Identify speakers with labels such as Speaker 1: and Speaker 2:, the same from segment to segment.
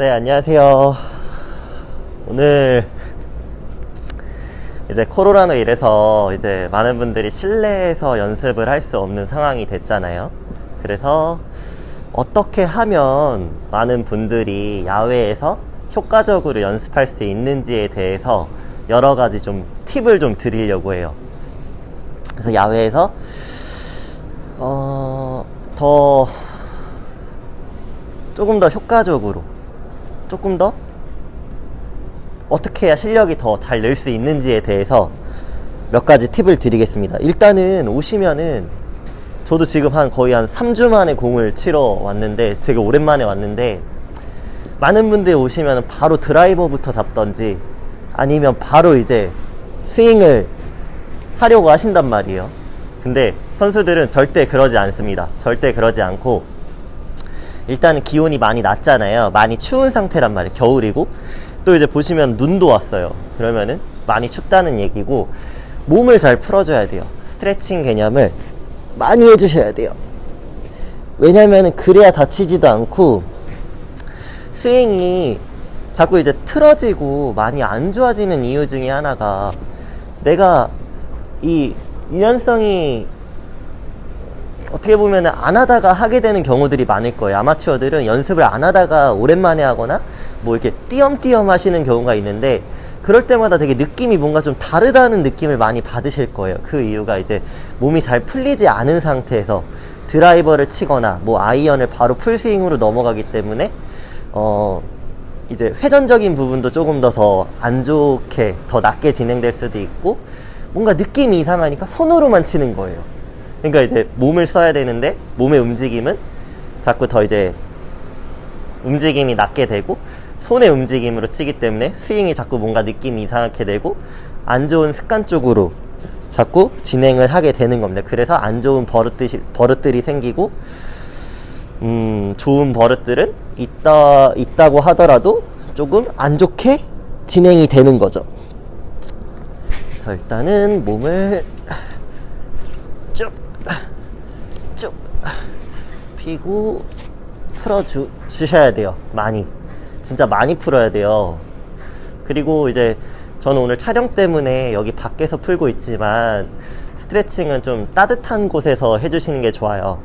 Speaker 1: 네, 안녕하세요. 오늘 이제 코로나로 인해서 이제 많은 분들이 실내에서 연습을 할 수 없는 상황이 됐잖아요. 그래서 어떻게 하면 많은 분들이 야외에서 효과적으로 연습할 수 있는지에 대해서 여러 가지 좀 팁을 좀 드리려고 해요. 그래서 야외에서 어, 더 조금 더 효과적으로 조금 더 어떻게 해야 실력이 더잘늘수 있는지에 대해서 몇 가지 팁을 드리겠습니다. 일단은 오시면은 저도 지금 한 거의 한 3주 만에 공을 치러 왔는데 되게 오랜만에 왔는데 많은 분들이 오시면 바로 드라이버부터 잡던지 아니면 바로 이제 스윙을 하려고 하신단 말이에요. 근데 선수들은 절대 그러지 않습니다. 절대 그러지 않고 일단은 기온이 많이 낮잖아요. 많이 추운 상태란 말이에요. 겨울이고. 또 이제 보시면 눈도 왔어요. 그러면은 많이 춥다는 얘기고, 몸을 잘 풀어줘야 돼요. 스트레칭 개념을 많이 해주셔야 돼요. 왜냐면은 그래야 다치지도 않고, 스윙이 자꾸 이제 틀어지고 많이 안 좋아지는 이유 중에 하나가 내가 이 유연성이 어떻게 보면 안 하다가 하게 되는 경우들이 많을 거예요. 아마추어들은 연습을 안 하다가 오랜만에 하거나 뭐 이렇게 띄엄띄엄 하시는 경우가 있는데 그럴 때마다 되게 느낌이 뭔가 좀 다르다는 느낌을 많이 받으실 거예요. 그 이유가 이제 몸이 잘 풀리지 않은 상태에서 드라이버를 치거나 뭐 아이언을 바로 풀스윙으로 넘어가기 때문에 어 이제 회전적인 부분도 조금 더 더 안 좋게 더 낮게 진행될 수도 있고 뭔가 느낌이 이상하니까 손으로만 치는 거예요. 그러니까 이제 몸을 써야 되는데 몸의 움직임은 자꾸 더 이제 움직임이 낮게 되고 손의 움직임으로 치기 때문에 스윙이 자꾸 뭔가 느낌이 이상하게 되고 안 좋은 습관 쪽으로 자꾸 진행을 하게 되는 겁니다. 그래서 안 좋은 버릇들이, 버릇들이 생기고 음, 좋은 버릇들은 있다, 있다고 하더라도 조금 안 좋게 진행이 되는 거죠. 그래서 일단은 몸을 쭉, 쭉 피고 풀어주, 주셔야 돼요. 많이. 진짜 많이 풀어야 돼요. 그리고 이제 저는 오늘 촬영 때문에 여기 밖에서 풀고 있지만 스트레칭은 좀 따뜻한 곳에서 해주시는 게 좋아요.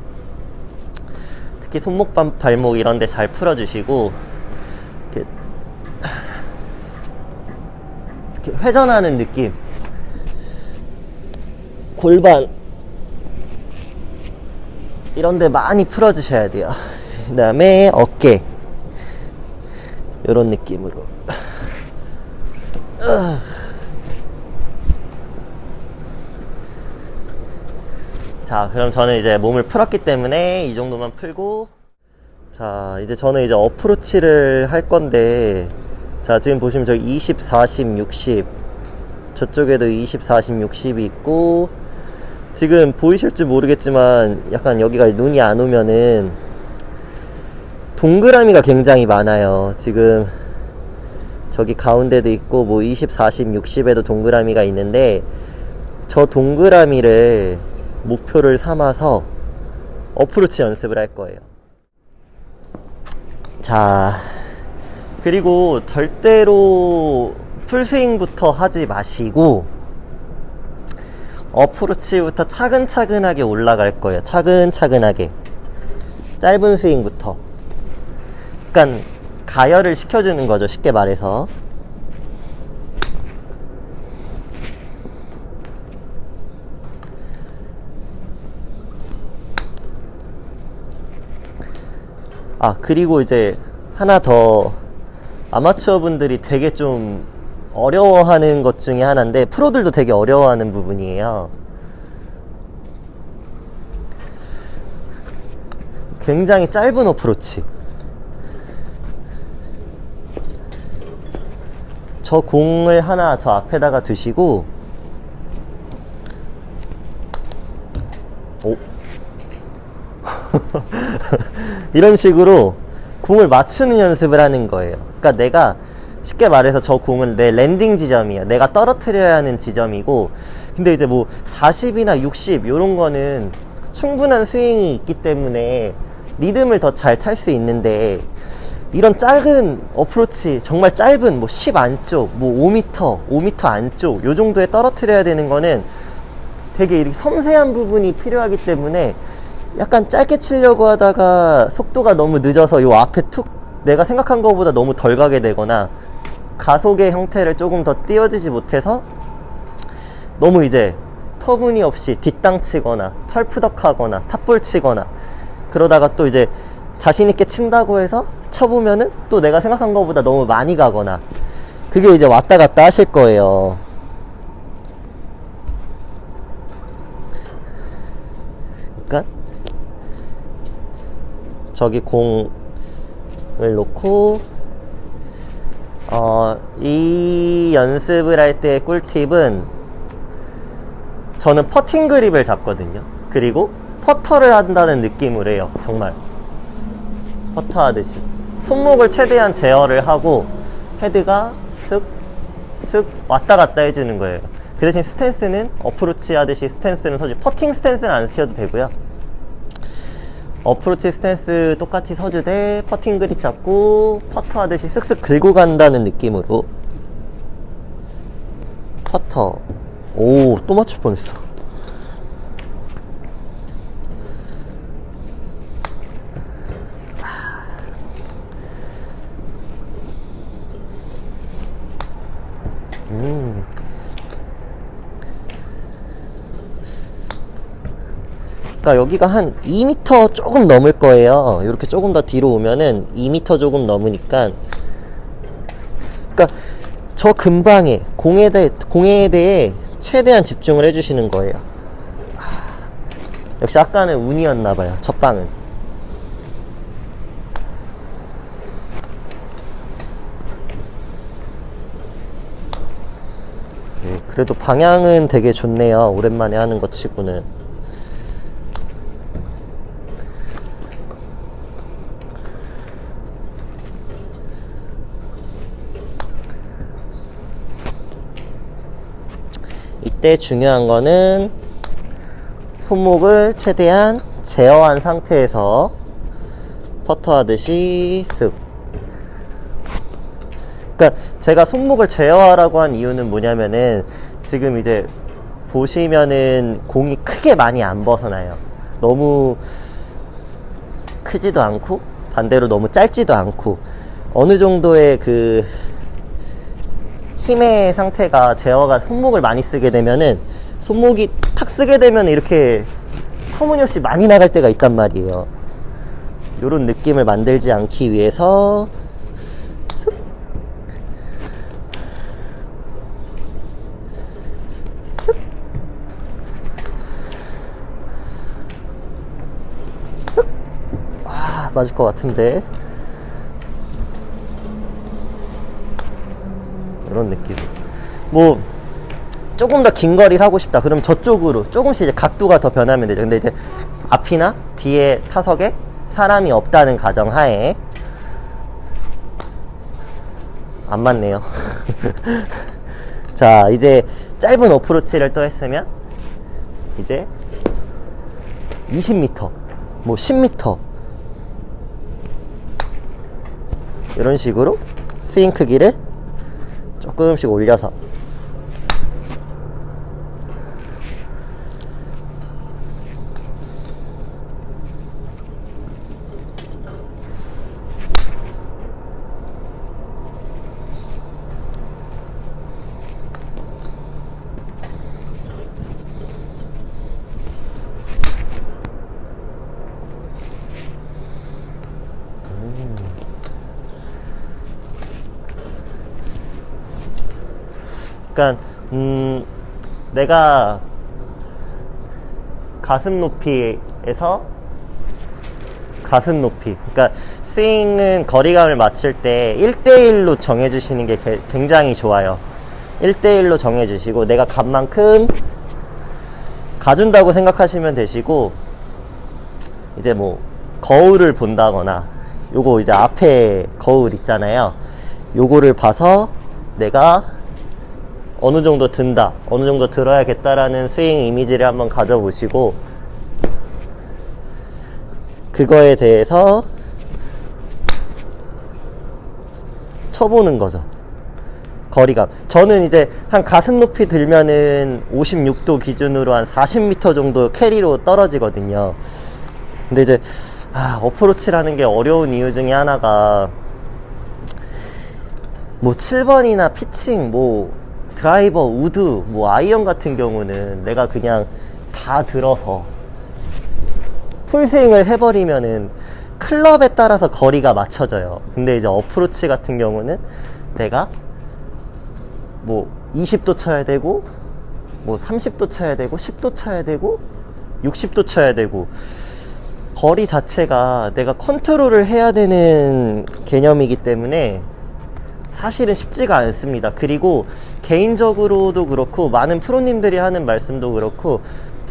Speaker 1: 특히 손목, 발- 발목 이런 데 잘 풀어주시고 이렇게, 이렇게 회전하는 느낌 골반 이런 데 많이 풀어주셔야 돼요. 그 다음에 어깨 이런 느낌으로. 자 그럼 저는 이제 몸을 풀었기 때문에 이 정도만 풀고 자 이제 저는 이제 어프로치를 할 건데 자 지금 보시면 저기 20, 40, 60 저쪽에도 20, 40, 60이 있고 지금 보이실지 모르겠지만 약간 여기가 눈이 안 오면은 동그라미가 굉장히 많아요. 지금 저기 가운데도 있고 뭐 20, 40, 60에도 동그라미가 있는데 저 동그라미를 목표를 삼아서 어프로치 연습을 할 거예요. 자, 그리고 절대로 풀스윙부터 하지 마시고 어프로치부터 차근차근하게 올라갈 거예요. 차근차근하게. 짧은 스윙부터. 약간 가열을 시켜주는 거죠. 쉽게 말해서. 아, 그리고 이제 하나 더 아마추어 분들이 되게 좀 어려워하는 것 중에 하나인데 프로들도 되게 어려워하는 부분이에요. 굉장히 짧은 어프로치. 저 공을 하나 저 앞에다가 두시고 오. 이런 식으로 공을 맞추는 연습을 하는 거예요. 그러니까 내가 쉽게 말해서 저 공은 내 랜딩 지점이야. 내가 떨어뜨려야 하는 지점이고, 근데 이제 뭐 40이나 60 이런 거는 충분한 스윙이 있기 때문에 리듬을 더 잘 탈 수 있는데 이런 작은 어프로치 정말 짧은 뭐 10 안쪽, 뭐 5m, 5m 안쪽 요 정도에 떨어뜨려야 되는 거는 되게 이렇게 섬세한 부분이 필요하기 때문에 약간 짧게 치려고 하다가 속도가 너무 늦어서 요 앞에 툭 내가 생각한 것보다 너무 덜 가게 되거나 가속의 형태를 조금 더 띄워주지 못해서 너무 이제 터무니없이 뒷땅 치거나 철푸덕 하거나 탑볼 치거나 그러다가 또 이제 자신있게 친다고 해서 쳐보면은 또 내가 생각한 것보다 너무 많이 가거나 그게 이제 왔다 갔다 하실 거예요. 그러니까 저기 공을 놓고 어, 이 연습을 할 때 꿀팁은 저는 퍼팅 그립을 잡거든요. 그리고 퍼터를 한다는 느낌으로 해요. 정말. 퍼터 하듯이. 손목을 최대한 제어를 하고 헤드가 쓱, 쓱 왔다 갔다 해주는 거예요. 그 대신 스탠스는 어프로치 하듯이 스탠스는 서주, 퍼팅 스탠스는 안 쓰셔도 되고요. 어프로치 스탠스 똑같이 서주되 퍼팅 그립 잡고 퍼터 하듯이 쓱쓱 긁고 간다는 느낌으로 퍼터 오 또 맞출 뻔했어 그러니까 여기가 한 2m 조금 넘을 거예요. 이렇게 조금 더 뒤로 오면은 2m 조금 넘으니까 그러니까 저 근방에 공에 대해 공에 대해 최대한 집중을 해주시는 거예요. 아, 역시 아까는 운이었나 봐요. 첫 방은. 네, 그래도 방향은 되게 좋네요. 오랜만에 하는 것 치고는. 이때 중요한 거는 손목을 최대한 제어한 상태에서 퍼터 하듯이 쓱. 그러니까 제가 손목을 제어하라고 한 이유는 뭐냐면은 지금 이제 보시면은 공이 크게 많이 안 벗어나요. 너무 크지도 않고 반대로 너무 짧지도 않고 어느 정도의 그 힘의 상태가 제어가 손목을 많이 쓰게 되면은 손목이 탁 쓰게 되면 이렇게 터무니없이 많이 나갈 때가 있단 말이에요. 요런 느낌을 만들지 않기 위해서. 쓱. 아, 맞을 것 같은데. 이런 느낌. 뭐 조금 더 긴 거리를 하고 싶다. 그럼 저쪽으로 조금씩 이제 각도가 더 변하면 되죠. 근데 이제 앞이나 뒤에 타석에 사람이 없다는 가정 하에 안 맞네요. 자, 이제 짧은 어프로치를 또 했으면 이제 20m, 뭐 10m 이런 식으로 스윙 크기를 조금씩 올려서 그러니까 음 내가 가슴 높이에서 가슴 높이 그러니까 스윙은 거리감을 맞출 때 1대1로 정해 주시는 게 게- 굉장히 좋아요 1대1로 정해 주시고 내가 간 만큼 가준다고 생각하시면 되시고 이제 뭐 거울을 본다거나 요거 이제 앞에 거울 있잖아요. 요거를 봐서 내가 어느 정도 든다, 어느 정도 들어야겠다라는 스윙 이미지를 한번 가져보시고 그거에 대해서 쳐보는 거죠. 거리감. 저는 이제 한 가슴 높이 들면은 56도 기준으로 한 40m 정도 캐리로 떨어지거든요. 근데 이제 아, 어프로치라는 게 어려운 이유 중에 하나가 뭐 7번이나 피칭, 뭐 드라이버, 우드, 뭐 아이언 같은 경우는 내가 그냥 다 들어서 풀스윙을 해버리면은 클럽에 따라서 거리가 맞춰져요. 근데 이제 어프로치 같은 경우는 내가 뭐 20도 쳐야 되고 뭐 30도 쳐야 되고 10도 쳐야 되고 60도 쳐야 되고 거리 자체가 내가 컨트롤을 해야 되는 개념이기 때문에 사실은 쉽지가 않습니다. 그리고 개인적으로도 그렇고 많은 프로님들이 하는 말씀도 그렇고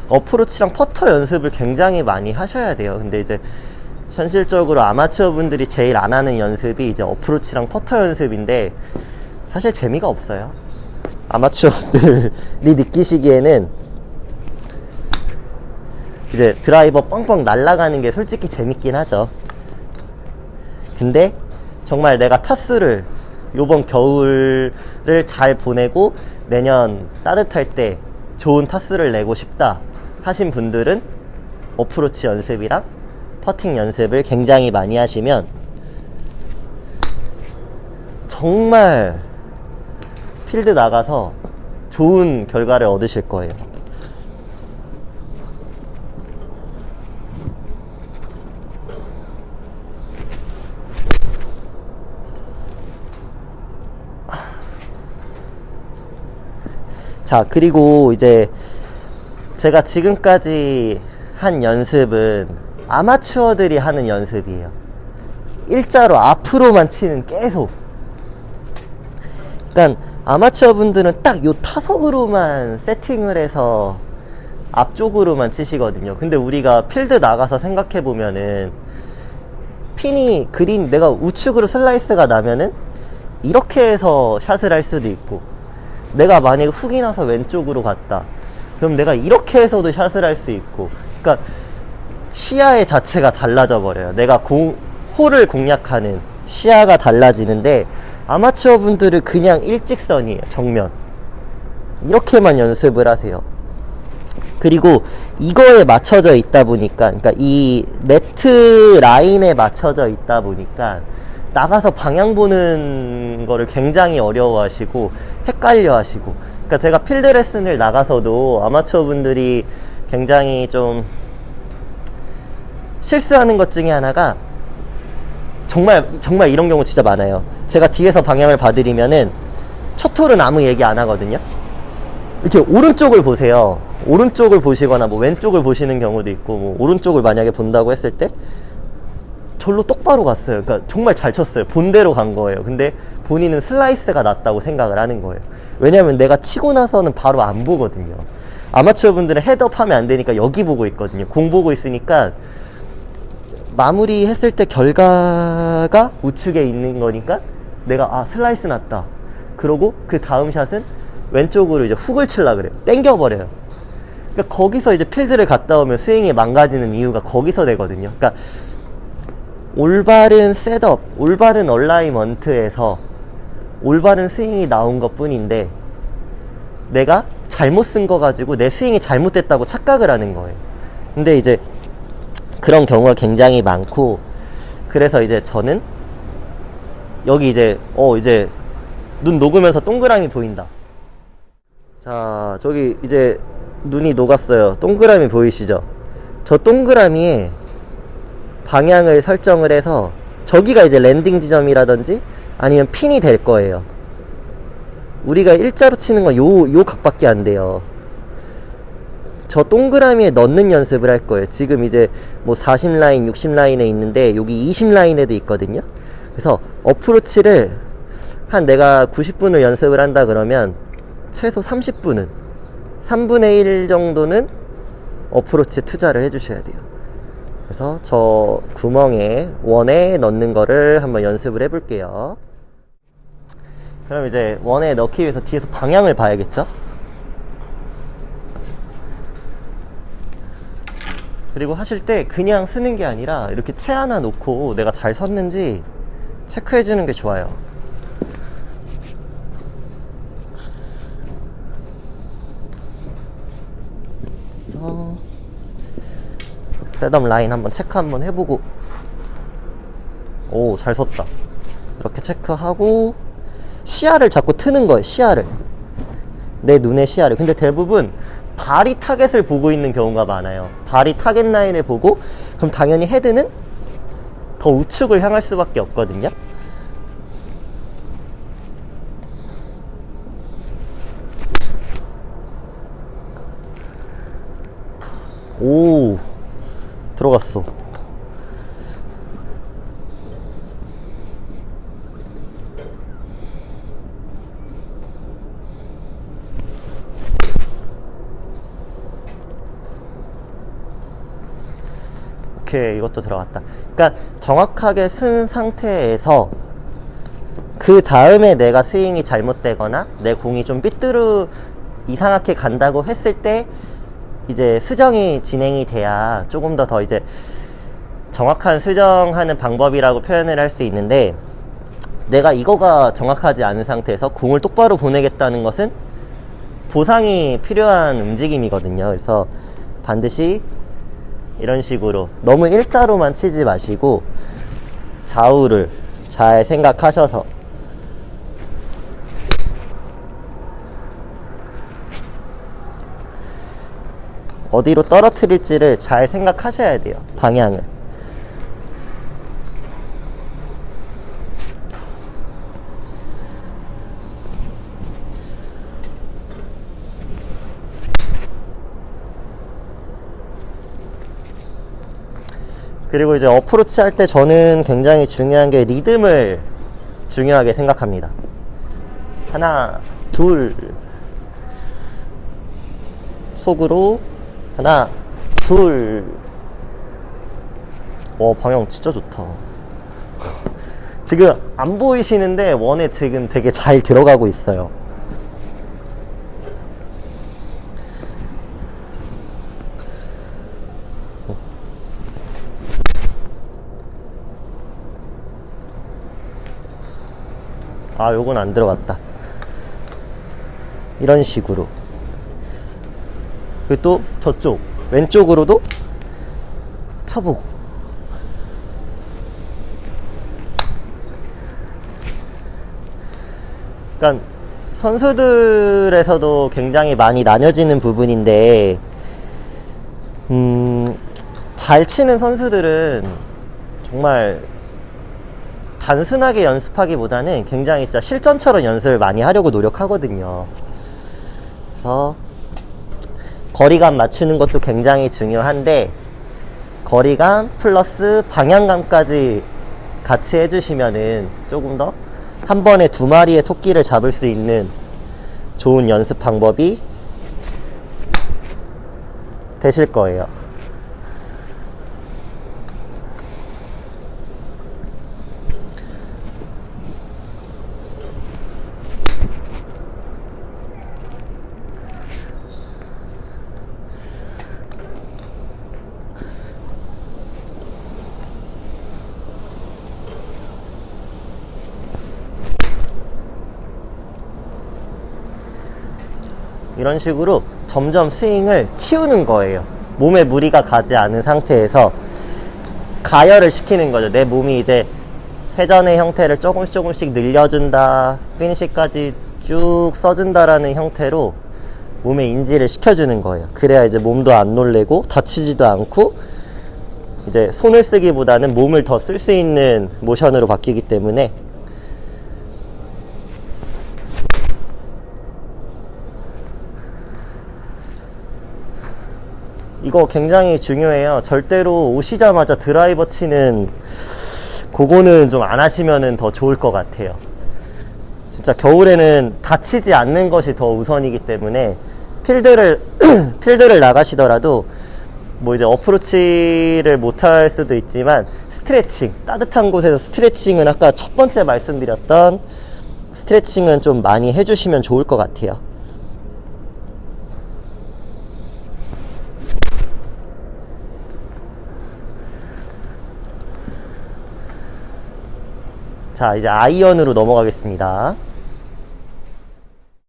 Speaker 1: 어프로치랑 퍼터 연습을 굉장히 많이 하셔야 돼요. 근데 이제 현실적으로 아마추어 분들이 제일 안 하는 연습이 이제 어프로치랑 퍼터 연습인데 사실 재미가 없어요. 아마추어들이 느끼시기에는 이제 드라이버 뻥뻥 날아가는 게 솔직히 재밌긴 하죠. 근데 정말 내가 타수를 요번 겨울을 잘 보내고 내년 따뜻할 때 좋은 타수를 내고 싶다 하신 분들은 어프로치 연습이랑 퍼팅 연습을 굉장히 많이 하시면 정말 필드 나가서 좋은 결과를 얻으실 거예요. 자, 그리고 이제 제가 지금까지 한 연습은 아마추어들이 하는 연습이에요. 일자로 앞으로만 치는 계속. 그러니까 아마추어 분들은 딱 요 타석으로만 세팅을 해서 앞쪽으로만 치시거든요. 근데 우리가 필드 나가서 생각해 보면은 핀이 그린 내가 우측으로 슬라이스가 나면은 이렇게 해서 샷을 할 수도 있고 내가 만약에 훅이 나서 왼쪽으로 갔다. 그럼 내가 이렇게 해서도 샷을 할 수 있고. 그러니까 시야의 자체가 달라져 버려요. 내가 공, 홀을 공략하는 시야가 달라지는데 아마추어 분들은 그냥 일직선이에요. 정면. 이렇게만 연습을 하세요. 그리고 이거에 맞춰져 있다 보니까, 그러니까 이 매트 라인에 맞춰져 있다 보니까 나가서 방향 보는 거를 굉장히 어려워하시고 헷갈려 하시고. 그러니까 제가 필드 레슨을 나가서도 아마추어 분들이 굉장히 좀 실수하는 것 중에 하나가 정말 정말 이런 경우 진짜 많아요. 제가 뒤에서 방향을 봐드리면은 첫 홀은 아무 얘기 안 하거든요. 이렇게 오른쪽을 보세요. 오른쪽을 보시거나 뭐 왼쪽을 보시는 경우도 있고 뭐 오른쪽을 만약에 본다고 했을 때 절로 똑바로 갔어요. 그러니까 정말 잘 쳤어요. 본대로 간 거예요. 근데 본인은 슬라이스가 낫다고 생각을 하는 거예요. 왜냐면 내가 치고 나서는 바로 안 보거든요. 아마추어 분들은 헤드업 하면 안 되니까 여기 보고 있거든요. 공 보고 있으니까 마무리 했을 때 결과가 우측에 있는 거니까 내가 아 슬라이스 났다. 그러고 그 다음 샷은 왼쪽으로 이제 훅을 칠라 그래요. 땡겨버려요. 그러니까 거기서 이제 필드를 갔다 오면 스윙이 망가지는 이유가 거기서 되거든요. 그러니까 올바른 셋업, 올바른 얼라이먼트에서 올바른 스윙이 나온 것 뿐인데 내가 잘못 쓴 거 가지고 내 스윙이 잘못됐다고 착각을 하는 거예요. 근데 이제 그런 경우가 굉장히 많고 그래서 이제 저는 여기 이제 어 이제 눈 녹으면서 동그라미 보인다. 자 저기 이제 눈이 녹았어요. 동그라미 보이시죠? 저 동그라미에 방향을 설정을 해서 저기가 이제 랜딩 지점이라든지 아니면 핀이 될 거예요. 우리가 일자로 치는 건 요, 요 각밖에 안 돼요. 저 동그라미에 넣는 연습을 할 거예요. 지금 이제 뭐 40라인, 60라인에 있는데 여기 20라인에도 있거든요. 그래서 어프로치를 한 내가 90분을 연습을 한다 그러면 최소 30분은 3분의 1 정도는 어프로치에 투자를 해주셔야 돼요. 그래서 저 구멍에 원에 넣는 거를 한번 연습을 해볼게요. 그럼 이제 원에 넣기 위해서 뒤에서 방향을 봐야겠죠? 그리고 하실 때 그냥 쓰는 게 아니라 이렇게 채 하나 놓고 내가 잘 섰는지 체크해 주는 게 좋아요. 그래서 셋업 라인 한번 체크 한번 해보고. 오 잘 섰다. 이렇게 체크하고 시야를 자꾸 트는 거예요 시야를. 내 눈의 시야를. 근데 대부분 발이 타겟을 보고 있는 경우가 많아요. 발이 타겟 라인을 보고 그럼 당연히 헤드는 더 우측을 향할 수밖에 없거든요. 오 들어갔어. 오케이 이것도 들어갔다. 그러니까 정확하게 쓴 상태에서 그 다음에 내가 스윙이 잘못되거나 내 공이 좀 삐뚤어 이상하게 간다고 했을 때 이제 수정이 진행이 돼야 조금 더 더 이제 정확한 수정하는 방법이라고 표현을 할 수 있는데 내가 이거가 정확하지 않은 상태에서 공을 똑바로 보내겠다는 것은 보상이 필요한 움직임이거든요. 그래서 반드시 이런 식으로 너무 일자로만 치지 마시고 좌우를 잘 생각하셔서 어디로 떨어뜨릴지를 잘 생각하셔야 돼요. 방향을. 그리고 이제 어프로치 할 때 저는 굉장히 중요한 게 리듬을 중요하게 생각합니다. 하나, 둘. 속으로 하나, 둘. 와, 방향 진짜 좋다. 지금 안 보이시는데 원에 지금 되게 잘 들어가고 있어요. 아, 요건 안 들어갔다. 이런 식으로. 그리고 또 저쪽 왼쪽으로도 쳐보고 그러니까 선수들에서도 굉장히 많이 나뉘어지는 부분인데 음, 잘 치는 선수들은 정말 단순하게 연습하기보다는 굉장히 진짜 실전처럼 연습을 많이 하려고 노력하거든요. 그래서 거리감 맞추는 것도 굉장히 중요한데 거리감 플러스 방향감까지 같이 해주시면은 조금 더 한 번에 두 마리의 토끼를 잡을 수 있는 좋은 연습 방법이 되실 거예요. 이런 식으로 점점 스윙을 키우는 거예요. 몸에 무리가 가지 않은 상태에서 가열을 시키는 거죠. 내 몸이 이제 회전의 형태를 조금씩 조금씩 늘려준다, 피니시까지 쭉 써준다라는 형태로 몸에 인지를 시켜주는 거예요. 그래야 이제 몸도 안 놀래고 다치지도 않고 이제 손을 쓰기보다는 몸을 더 쓸 수 있는 모션으로 바뀌기 때문에 이거 굉장히 중요해요. 절대로 오시자마자 드라이버 치는 그거는 좀 안 하시면 더 좋을 것 같아요. 진짜 겨울에는 다치지 않는 것이 더 우선이기 때문에 필드를 필드를 나가시더라도 뭐 이제 어프로치를 못할 수도 있지만 스트레칭 따뜻한 곳에서 스트레칭은 아까 첫 번째 말씀드렸던 스트레칭은 좀 많이 해주시면 좋을 것 같아요. 자 이제 아이언으로 넘어가겠습니다.